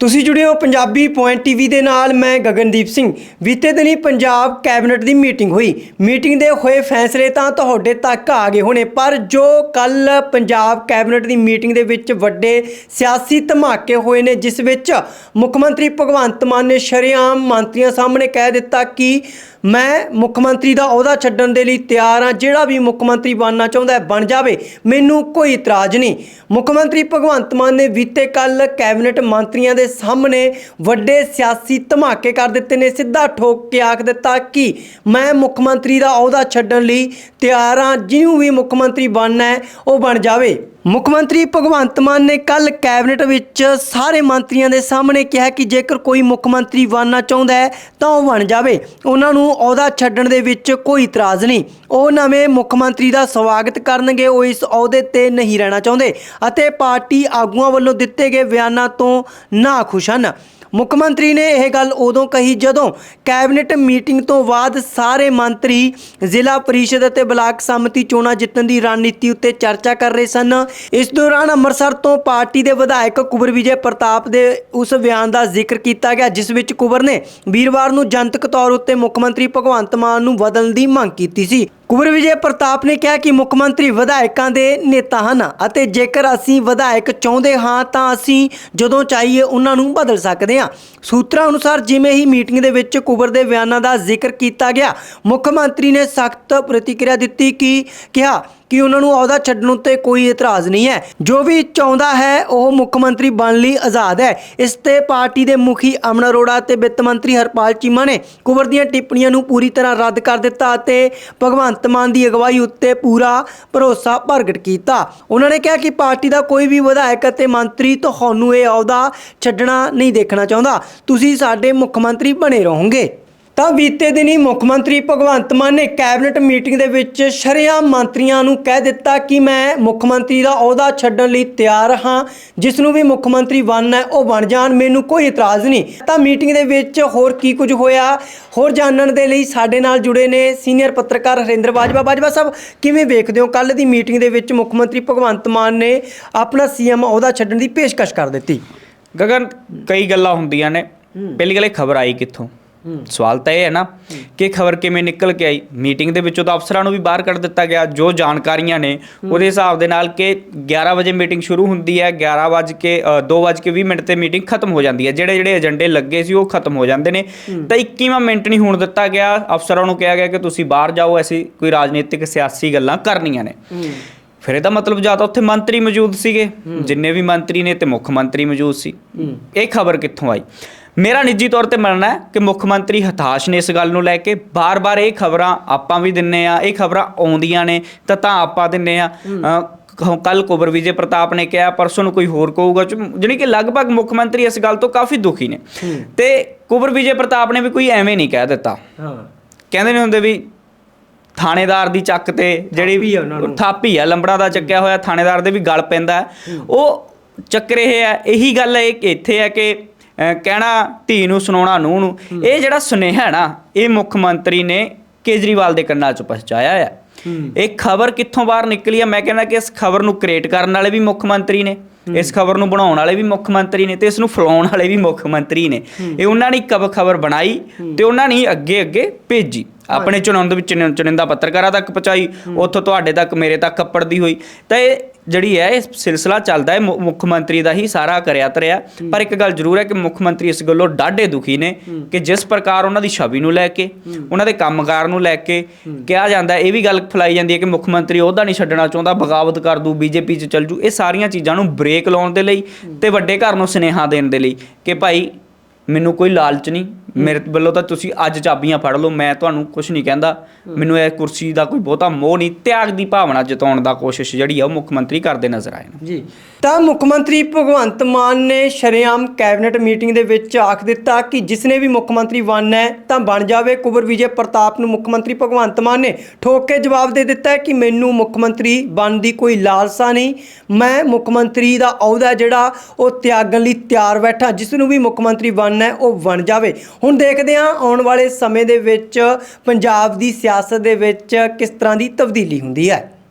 ਤੁਸੀਂ ਜੁੜੇ ਹੋ ਪੰਜਾਬੀ ਪੁਆਇੰਟ ਟੀਵੀ ਦੇ ਨਾਲ, ਮੈਂ ਗਗਨਦੀਪ ਸਿੰਘ। ਬੀਤੇ ਦਿਨੀ ਪੰਜਾਬ ਕੈਬਨਿਟ ਦੀ ਮੀਟਿੰਗ ਹੋਈ। ਮੀਟਿੰਗ ਦੇ ਹੋਏ ਫੈਸਲੇ ਤਾਂ ਤੁਹਾਡੇ ਤੱਕ ਆ ਗਏ ਹੋਣੇ, ਪਰ ਜੋ ਕੱਲ ਪੰਜਾਬ ਕੈਬਨਿਟ ਦੀ ਮੀਟਿੰਗ ਦੇ ਵਿੱਚ ਵੱਡੇ ਸਿਆਸੀ ਧਮਾਕੇ ਹੋਏ ਨੇ, ਜਿਸ ਵਿੱਚ ਮੁੱਖ ਮੰਤਰੀ ਭਗਵੰਤ ਮਾਨ ਨੇ ਸ਼ਰੇਆਮ ਮੰਤਰੀਆਂ ਸਾਹਮਣੇ ਕਹਿ ਦਿੱਤਾ ਕਿ ਮੈਂ ਮੁੱਖ ਮੰਤਰੀ ਦਾ ਅਹੁਦਾ ਛੱਡਣ ਦੇ ਲਈ ਤਿਆਰ ਹਾਂ, ਜਿਹੜਾ ਵੀ ਮੁੱਖ ਮੰਤਰੀ ਬਣਨਾ ਚਾਹੁੰਦਾ ਹੈ, ਬਣ ਜਾਵੇ। ਮੈਨੂੰ ਕੋਈ ਇਤਰਾਜ਼ ਨਹੀਂ। ਮੁੱਖ ਮੰਤਰੀ ਭਗਵੰਤ ਮਾਨ ਨੇ ਬੀਤੇ ਕੱਲ ਕੈਬਨਿਟ ਮੰਤਰੀਆਂ ਦੇ ਸਾਹਮਣੇ ਵੱਡੇ ਸਿਆਸੀ ਧਮਾਕੇ ਕਰ ਦਿੱਤੇ ਨੇ। ਸਿੱਧਾ ਠੋਕ ਕੇ ਆਖ ਦਿੱਤਾ ਕਿ ਮੈਂ ਮੁੱਖ ਮੰਤਰੀ ਦਾ ਅਹੁਦਾ ਛੱਡਣ ਲਈ ਤਿਆਰ ਹਾਂ। ਜਿਹਨੂੰ ਵੀ ਮੁੱਖ ਮੰਤਰੀ ਬਣਨਾ ਹੈ, ਉਹ ਬਣ ਜਾਵੇ। ਮੁੱਖ ਮੰਤਰੀ ਭਗਵੰਤ ਮਾਨ ਨੇ ਕੱਲ ਕੈਬਨਿਟ ਵਿੱਚ ਸਾਰੇ ਮੰਤਰੀਆਂ ਦੇ ਸਾਹਮਣੇ ਕਿਹਾ ਕਿ ਜੇਕਰ ਕੋਈ ਮੁੱਖ ਮੰਤਰੀ ਬਣਨਾ ਚਾਹੁੰਦਾ ਹੈ ਤਾਂ ਉਹ ਬਣ ਜਾਵੇ। ਉਹਨਾਂ ਨੂੰ ਅਹੁਦਾ ਛੱਡਣ ਦੇ ਵਿੱਚ ਕੋਈ ਇਤਰਾਜ਼ ਨਹੀਂ। ਉਹ ਨਵੇਂ ਮੁੱਖ ਮੰਤਰੀ ਦਾ ਸਵਾਗਤ ਕਰਨਗੇ, ਉਹ ਇਸ ਅਹੁਦੇ ਤੇ ਨਹੀਂ ਰਹਿਣਾ ਚਾਹੁੰਦੇ ਅਤੇ ਪਾਰਟੀ ਆਗੂਆਂ ਵੱਲੋਂ ਦਿੱਤੇ ਗਏ ਬਿਆਨਾਂ ਤੋਂ ਨਾ ਖੁਸ਼ ਹਨ। ਮੁੱਖ ਮੰਤਰੀ ਨੇ ਇਹ ਗੱਲ ਉਦੋਂ ਕਹੀ ਜਦੋਂ ਕੈਬਨਿਟ ਮੀਟਿੰਗ ਤੋਂ ਬਾਅਦ ਸਾਰੇ ਮੰਤਰੀ ਜ਼ਿਲ੍ਹਾ ਪਰਿਸ਼ਦ ਅਤੇ ਬਲਾਕ ਸੰਮਤੀ ਚੋਣਾਂ ਜਿੱਤਣ ਦੀ ਰਣਨੀਤੀ ਉੱਤੇ ਚਰਚਾ ਕਰ ਰਹੇ ਸਨ। ਇਸ ਦੌਰਾਨ ਅੰਮ੍ਰਿਤਸਰ ਤੋਂ ਪਾਰਟੀ ਦੇ ਵਿਧਾਇਕ ਕੁਬਰ ਵਿਜੇ ਪ੍ਰਤਾਪ ਦੇ ਉਸ ਬਿਆਨ ਦਾ ਜ਼ਿਕਰ ਕੀਤਾ ਗਿਆ, ਜਿਸ ਵਿੱਚ ਕੁਬਰ ਨੇ ਵੀਰਵਾਰ ਨੂੰ ਜਨਤਕ ਤੌਰ ਉੱਤੇ ਮੁੱਖ ਮੰਤਰੀ ਭਗਵੰਤ ਮਾਨ ਨੂੰ ਬਦਲਣ ਦੀ ਮੰਗ ਕੀਤੀ ਸੀ। ਕੁਵਰ ਵਿਜੇ ਪ੍ਰਤਾਪ ਨੇ ਕਿਹਾ ਕਿ ਮੁੱਖ ਮੰਤਰੀ ਵਿਧਾਇਕਾਂ ਦੇ ਨੇਤਾ ਹਨ ਅਤੇ ਜੇਕਰ ਅਸੀਂ ਵਿਧਾਇਕ ਚਾਹੁੰਦੇ ਹਾਂ ਤਾਂ ਅਸੀਂ ਜਦੋਂ ਚਾਹੀਏ ਉਹਨਾਂ ਨੂੰ ਬਦਲ ਸਕਦੇ ਹਾਂ। ਸੂਤਰਾਂ ਅਨੁਸਾਰ ਜਿਵੇਂ ਹੀ ਮੀਟਿੰਗ ਦੇ ਵਿੱਚ ਕੁਵਰ ਦੇ ਬਿਆਨਾਂ ਦਾ ਜ਼ਿਕਰ ਕੀਤਾ ਗਿਆ, ਮੁੱਖ ਮੰਤਰੀ ਨੇ ਸਖਤ ਪ੍ਰਤੀਕਿਰਿਆ ਦਿੱਤੀ ਕਿ ਕਿਹਾ ਕਿ ਉਹਨਾਂ ਨੂੰ ਅਹੁਦਾ ਛੱਡਣ ਉੱਤੇ ਕੋਈ ਇਤਰਾਜ਼ ਨਹੀਂ ਹੈ। ਜੋ ਵੀ ਚਾਹੁੰਦਾ ਹੈ, ਉਹ ਮੁੱਖ ਮੰਤਰੀ ਬਣਨ ਲਈ ਆਜ਼ਾਦ ਹੈ। ਇਸ ਤੇ ਪਾਰਟੀ ਦੇ ਮੁਖੀ ਅਮਨ ਅਰੋੜਾ ਤੇ ਵਿੱਤ ਮੰਤਰੀ ਹਰਪਾਲ ਚੀਮਾ ਨੇ ਕੁਵਰ ਦੀਆਂ ਟਿੱਪਣੀਆਂ ਨੂੰ ਪੂਰੀ ਤਰ੍ਹਾਂ ਰੱਦ ਕਰ ਦਿੱਤਾ ਅਤੇ ਭਗਵੰਤ ਮਾਨ ਦੀ ਅਗਵਾਈ ਉੱਤੇ ਪੂਰਾ ਭਰੋਸਾ ਪ੍ਰਗਟ ਕੀਤਾ। ਉਹਨਾਂ ਨੇ ਕਿਹਾ ਕਿ ਪਾਰਟੀ ਦਾ ਕੋਈ ਵੀ ਵਿਧਾਇਕ ਅਤੇ ਮੰਤਰੀ ਤੁਹਾਨੂੰ ਇਹ ਅਹੁਦਾ ਛੱਡਣਾ ਨਹੀਂ ਦੇਖਣਾ ਚਾਹੁੰਦਾ। ਤੁਸੀਂ ਸਾਡੇ ਮੁੱਖ ਮੰਤਰੀ ਬਣੇ ਰਹੋਗੇ। ਤਾਂ ਬੀਤੇ ਦਿਨੀ ਮੁੱਖ ਮੰਤਰੀ ਭਗਵੰਤ ਮਾਨ ਨੇ ਕੈਬਨਿਟ ਮੀਟਿੰਗ ਦੇ ਵਿੱਚ ਸ਼ਰੇਆਮ ਮੰਤਰੀਆਂ ਨੂੰ ਕਹਿ ਦਿੱਤਾ ਕਿ ਮੈਂ ਮੁੱਖ ਮੰਤਰੀ ਦਾ ਅਹੁਦਾ ਛੱਡਣ ਲਈ ਤਿਆਰ ਹਾਂ ਜਿਸ ਨੂੰ ਵੀ ਮੁੱਖ ਮੰਤਰੀ ਬਣਨਾ ਹੈ ਉਹ ਬਣ ਜਾਣ ਮੈਨੂੰ ਕੋਈ ਇਤਰਾਜ਼ ਨਹੀਂ। ਤਾਂ ਮੀਟਿੰਗ ਦੇ ਵਿੱਚ ਹੋਰ ਕੀ ਕੁਝ ਹੋਇਆ? ਹੋਰ ਜਾਣਨ ਦੇ ਲਈ ਸਾਡੇ ਨਾਲ ਜੁੜੇ ਨੇ ਸੀਨੀਅਰ ਪੱਤਰਕਾਰ ਹਰਿੰਦਰ ਬਾਜਵਾ। ਬਾਜਵਾ ਸਾਹਿਬ ਕਿਵੇਂ ਵੇਖਦੇ ਹੋ? ਕੱਲ ਦੀ ਮੀਟਿੰਗ ਦੇ ਵਿੱਚ ਮੁੱਖ ਮੰਤਰੀ ਭਗਵੰਤ ਮਾਨ ਨੇ ਆਪਣਾ ਸੀਐਮ ਅਹੁਦਾ ਛੱਡਣ ਦੀ ਪੇਸ਼ਕਸ਼ ਕਰ ਦਿੱਤੀ। ਗਗਨ ਕਈ ਗੱਲਾਂ ਹੁੰਦੀਆਂ ਨੇ। ਪਹਿਲੀ ਗੱਲ ਇਹ ਖਬਰ ਆਈ ਕਿੱਥੋਂ? ਸਵਾਲ ਤਾਂ ਇਹ ਹੈ ਨਾ ਕਿ ਖਬਰ ਕਿਵੇਂ ਨਿਕਲ ਕੇ ਆਈ? ਮੀਟਿੰਗ ਦੇ ਵਿੱਚੋਂ ਤਾਂ ਅਫਸਰਾਂ ਨੂੰ ਵੀ ਬਾਹਰ ਕੱਢ ਦਿੱਤਾ ਗਿਆ ਜੋ ਜਾਣਕਾਰੀਆਂ ਨੇ ਉਹਦੇ ਹਿਸਾਬ ਦੇ ਨਾਲ ਕਿ 11 ਵਜੇ ਮੀਟਿੰਗ ਸ਼ੁਰੂ ਹੁੰਦੀ ਹੈ 11 ਵਜੇ ਕੇ 2 ਵਜੇ ਕੇ 20 ਮਿੰਟ ਤੇ ਮੀਟਿੰਗ ਖਤਮ ਹੋ ਜਾਂਦੀ ਹੈ। ਜਿਹੜੇ ਜਿਹੜੇ ਏਜੰਡੇ ਲੱਗੇ ਸੀ ਉਹ ਖਤਮ ਹੋ ਜਾਂਦੇ ਨੇ। ਤਾਂ 21ਵਾਂ ਮਿੰਟ ਨਹੀਂ ਹੋਣ ਦਿੱਤਾ ਗਿਆ। ਅਫਸਰਾਂ ਨੂੰ ਕਿਹਾ ਗਿਆ ਕਿ ਤੁਸੀਂ ਬਾਹਰ ਜਾਓ ਐਸੀ ਕੋਈ ਰਾਜਨੀਤਿਕ ਸਿਆਸੀ ਗੱਲਾਂ ਕਰਨੀਆਂ ਨੇ। ਫਿਰ ਇਹਦਾ ਮਤਲਬ ਜਾਂ ਤਾਂ ਉੱਥੇ ਮੰਤਰੀ ਮੌਜੂਦ ਸੀਗੇ। ਜਿੰਨੇ ਵੀ ਮੰਤਰੀ ਨੇ ਤੇ ਮੁੱਖ ਮੰਤਰੀ ਮੌਜੂਦ ਸੀ। ਇਹ ਖਬਰ ਕਿੱਥੋਂ ਆਈ? ਮੇਰਾ ਨਿੱਜੀ ਤੌਰ ਤੇ ਮੰਨਣਾ ਹੈ ਕਿ ਮੁੱਖ ਮੰਤਰੀ ਹਤਾਸ਼ ਨੇ ਇਸ ਗੱਲ ਨੂੰ ਲੈ ਕੇ ਬਾਰ-ਬਾਰ ਇਹ ਖਬਰਾਂ ਆਪਾਂ ਵੀ ਦਿੰਨੇ ਆ ਇਹ ਖਬਰਾਂ ਆਉਂਦੀਆਂ ਨੇ ਤਾਂ ਤਾਂ ਆਪਾਂ ਦਿੰਨੇ ਆ। ਕੱਲ ਕੁਬਰ ਵਿਜੇ ਪ੍ਰਤਾਪ ਨੇ ਕਿਹਾ ਪਰਸੋਂ ਨੂੰ ਕੋਈ ਹੋਰ ਕਹੂਗਾ ਜਿਹੜੀ ਕਿ ਲਗਭਗ ਮੁੱਖ ਮੰਤਰੀ ਇਸ ਗੱਲ ਤੋਂ ਕਾਫੀ ਦੁਖੀ ਨੇ। ਤੇ ਕੁਬਰ ਵਿਜੇ ਪ੍ਰਤਾਪ ਨੇ ਵੀ ਕੋਈ ਐਵੇਂ ਨਹੀਂ ਕਹਿ ਦਿੱਤਾ। ਹਾਂ। ਕਹਿੰਦੇ ਨੇ ਹੁੰਦੇ ਵੀ ਥਾਣੇਦਾਰ ਦੀ ਚੱਕ ਤੇ ਜਿਹੜੀ ਨੂੰ। ਥਾਪੀ ਆ ਲੰਬੜਾ ਦਾ ਚੱਕਿਆ ਹੋਇਆ ਥਾਣੇਦਾਰ ਦੇ ਵੀ ਗਲ ਪੈਂਦਾ ਹੈ। ਉਹ ਚੱਕ ਰਹੇ ਆ ਇਹੀ ਗੱਲ ਹੈ ਕਿ ਇੱਥੇ ਹੈ ਕਿ ਕਹਿਣਾ ਧੀ ਨੂੰ ਸੁਣਾਉਣਾ ਨੂੰਹ ਨੂੰ ਇਹ ਜਿਹੜਾ ਸੁਨੇਹਾ ਹੈ ਨਾ ਇਹ ਮੁੱਖ ਮੰਤਰੀ ਨੇ ਕੇਜਰੀਵਾਲ ਦੇ ਕੰਨਾਂ 'ਚ ਪਹੁੰਚਾਇਆ ਹੈ। ਇਹ ਖਬਰ ਕਿੱਥੋਂ ਬਾਹਰ ਨਿਕਲੀ ਹੈ ਮੈਂ ਕਹਿੰਦਾ ਕਿ ਇਸ ਖਬਰ ਨੂੰ ਕ੍ਰੀਏਟ ਕਰਨ ਵਾਲੇ ਵੀ ਮੁੱਖ ਮੰਤਰੀ ਨੇ ਇਸ ਖਬਰ ਨੂੰ ਬਣਾਉਣ ਵਾਲੇ ਵੀ ਮੁੱਖ ਮੰਤਰੀ ਨੇ ਤੇ ਇਸ ਨੂੰ ਫਲਾਉਣ ਵਾਲੇ ਵੀ ਮੁੱਖ ਮੰਤਰੀ ਨੇ। ਇਹ ਉਹਨਾਂ ਨੇ ਕਬ ਖਬਰ ਬਣਾਈ ਤੇ ਉਹਨਾਂ ਨੇ ਅੱਗੇ ਅੱਗੇ ਭੇਜੀ। ਆਪਣੇ ਚੁਣੰਦ ਵਿੱਚ ਚੁਣ- ਚੁਣਿੰਦਾ ਪੱਤਰਕਾਰਾਂ ਤੱਕ ਪਹੁੰਚਾਈ ਉੱਥੋਂ ਤੁਹਾਡੇ ਤੱਕ ਮੇਰੇ ਤੱਕ ਕੱਪੜਦੀ ਹੋਈ। ਤਾਂ ਇਹ ਜਿਹੜੀ ਹੈ ਇਹ ਸਿਲਸਿਲਾ ਚੱਲਦਾ ਹੈ ਮੁੱਖ ਮੰਤਰੀ ਦਾ ਹੀ ਸਾਰਾ ਕਰਿਆ ਤਰਿਆ। ਪਰ ਇੱਕ ਗੱਲ ਜ਼ਰੂਰ ਹੈ ਕਿ ਮੁੱਖ ਮੰਤਰੀ ਇਸ ਗੱਲੋਂ ਡਾਢੇ ਦੁਖੀ ਨੇ ਕਿ ਜਿਸ ਪ੍ਰਕਾਰ ਉਹਨਾਂ ਦੀ ਛਵੀ ਨੂੰ ਲੈ ਕੇ ਉਹਨਾਂ ਦੇ ਕੰਮਕਾਰ ਨੂੰ ਲੈ ਕੇ ਕਿਹਾ ਜਾਂਦਾ ਇਹ ਵੀ ਗੱਲ ਫਲਾਈ ਜਾਂਦੀ ਹੈ ਕਿ ਮੁੱਖ ਮੰਤਰੀ ਉਹਦਾ ਨਹੀਂ ਛੱਡਣਾ ਚਾਹੁੰਦਾ ਬਗਾਵਤ ਕਰ ਦੂ ਬੀਜੇਪੀ 'ਚ ਚੱਲ ਜੂ। ਇਹ ਸਾਰੀਆਂ ਚੀਜ਼ਾਂ ਨੂੰ ਬ੍ਰੇਕ ਲਾਉਣ ਦੇ ਲਈ ਤੇ ਵੱਡੇ ਘਰ ਨੂੰ ਸੁਨੇਹਾ ਦੇਣ ਦੇ ਲਈ ਕਿ ਭਾਈ ਮੈਨੂੰ ਕੋਈ ਲਾਲਚ ਨਹੀਂ ਮੇਰੇ ਵੱਲੋਂ ਤਾਂ ਤੁਸੀਂ ਅੱਜ ਚਾਬੀਆਂ ਫੜ ਲਓ ਮੈਂ ਤੁਹਾਨੂੰ ਕੁਝ ਨਹੀਂ ਕਹਿੰਦਾ। ਮੈਨੂੰ ਇਹ ਕੁਰਸੀ ਦਾ ਕੋਈ ਬਹੁਤਾ ਮੋਹ ਨਹੀਂ ਤਿਆਗ ਦੀ ਭਾਵਨਾ ਜਤਾਉਣ ਦਾ ਕੋਸ਼ਿਸ਼ ਜਿਹੜੀ ਆ ਉਹ ਮੁੱਖ ਮੰਤਰੀ ਕਰਦੇ ਨਜ਼ਰ ਆਏ ਨੇ। ਜੀ। ਤਾਂ ਮੁੱਖ ਮੰਤਰੀ ਭਗਵੰਤ ਮਾਨ ਨੇ ਸ਼ਰੇਆਮ ਕੈਬਨਿਟ ਮੀਟਿੰਗ ਦੇ ਵਿੱਚ ਆਖ ਦਿੱਤਾ ਕਿ ਜਿਸਨੇ ਵੀ ਮੁੱਖ ਮੰਤਰੀ ਬਣਨਾ ਹੈ ਤਾਂ ਬਣ ਜਾਵੇ। ਕੁਬਰ ਵਿਜੇ ਪ੍ਰਤਾਪ ਨੂੰ ਮੁੱਖ ਮੰਤਰੀ ਭਗਵੰਤ ਮਾਨ ਨੇ ਠੋਕ ਕੇ ਜਵਾਬ ਦੇ ਦਿੱਤਾ ਕਿ ਮੈਨੂੰ ਮੁੱਖ ਮੰਤਰੀ ਬਣਨ ਦੀ ਕੋਈ ਲਾਲਸਾ ਨਹੀਂ। ਮੈਂ ਮੁੱਖ ਮੰਤਰੀ ਦਾ ਅਹੁਦਾ ਜਿਹੜਾ ਉਹ ਤਿਆਗਣ ਲਈ ਤਿਆਰ ਬੈਠਾ। ਜਿਸ ਨੂੰ ਵੀ ਮੁੱਖ ਮੰਤਰੀ ਬਣਨਾ ਹੈ ਉਹ ਬਣ ਜਾਵੇ। ਹੁਣ ਦੇਖਦੇ ਹਾਂ ਆਉਣ ਵਾਲੇ ਸਮੇਂ ਦੇ ਵਿੱਚ ਪੰਜਾਬ ਦੀ ਸਿਆਸਤ ਦੇ ਵਿੱਚ ਕਿਸ ਤਰ੍ਹਾਂ ਦੀ ਤਬਦੀਲੀ ਹੁੰਦੀ ਹੈ।